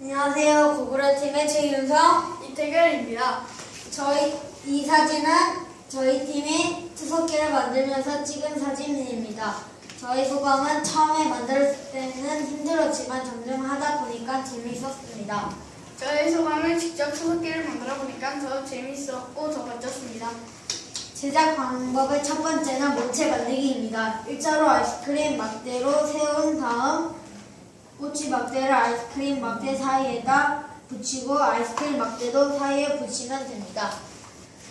안녕하세요. 고구려 팀의 최윤성. 이태결입니다. 저희 이 사진은 저희 팀이 투석기를 만들면서 찍은 사진입니다. 저희 소감은 처음에 만들었을 때는 힘들었지만 점점 하다 보니까 재밌었습니다. 저의 소감은 직접 투석기를 만들어 보니까 더 재밌었고 더 멋졌습니다. 제작 방법의 첫 번째는 모체 만들기입니다. 일자로 아이스크림 막대로 세운 다음 꼬치 막대를 아이스크림 막대 사이에다 붙이고 아이스크림 막대도 사이에 붙이면 됩니다.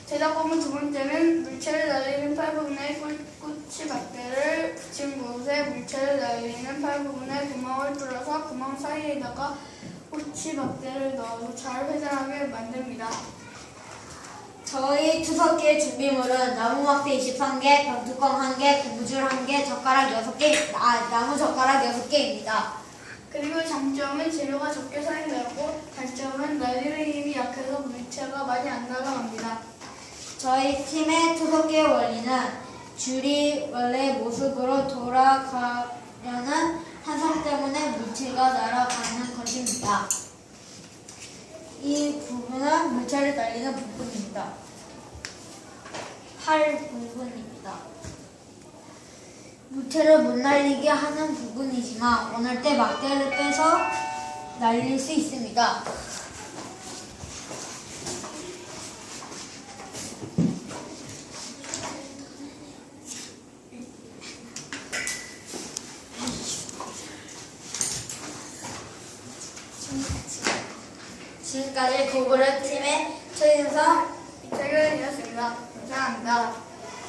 제작법은 두 번째는 물체를 날리는 팔 부분에 꿀- 꼬치 막대를 붙인 곳에 물체를 날리는 팔 부분에 구멍을 뚫어서 구멍 사이에다가 꼬치 막대를 넣어서 잘 회전하게 만듭니다. 저희 투석기의 준비물은 나무 막대 23개, 병뚜껑 1개, 고무줄 1개, 젓가락 6개, 아, 나무 젓가락 6개입니다. 그리고 장점은 재료가 적게 사용되고 단점은 날리는 힘이 약해서 물체가 많이 안 날아갑니다. 저희 팀의 투석기의 원리는 줄이 원래 모습으로 돌아가려는 탄성 때문에 물체가 날아가는 것입니다. 이 부분은 물체를 날리는 부분입니다. 팔 부분입니다. 물체를 못 날리게 하는 부분이지만 원할 때 막대를 빼서 날릴 수 있습니다. 지금까지 고구려 팀의 최윤성 이태결이었습니다. 감사합니다.